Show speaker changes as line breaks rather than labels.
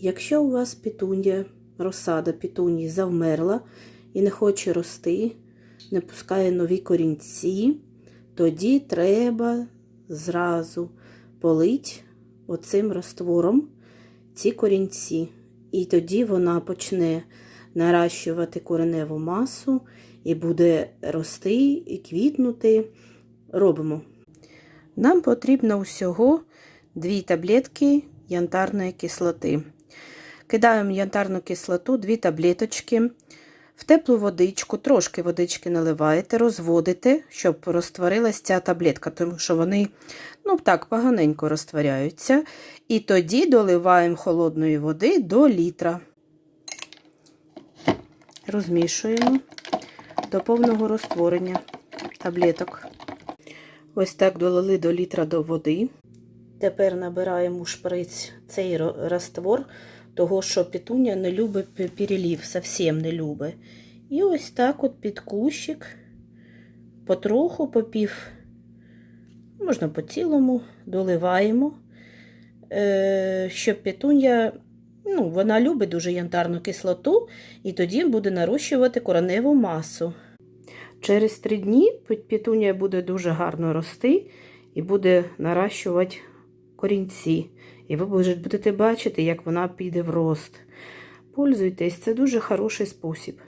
Якщо у вас пітунія, розсада пітунії завмерла і не хоче рости, не пускає нові корінці, тоді треба зразу полить оцим раствором ці корінці. І тоді вона почне наращувати кореневу масу і буде рости і квітнути. Робимо. Нам потрібно усього 2 таблетки янтарної кислоти. Кидаємо янтарну кислоту, 2 таблеточки. В теплу водичку, трошки водички наливаєте, розводите, щоб розтворилась ця таблетка, тому що вони ну так, поганенько розтворяються. І тоді доливаємо холодної води до літра. Розмішуємо до повного розтворення таблеток. Ось так долили до літра до води. Тепер набираємо у шприць цей раствор, того що петуня не любить перелів, зовсім не любить. І ось так от під кущик, потроху, по пів, можна по цілому, доливаємо, е, щоб петуня, ну, вона любить дуже янтарну кислоту, і тоді буде нарощувати кореневу масу. Через три дні петунія буде дуже гарно рости і буде наращувати корінці. І ви будете бачити, як вона піде в рост. Пользуйтесь, це дуже хороший спосіб.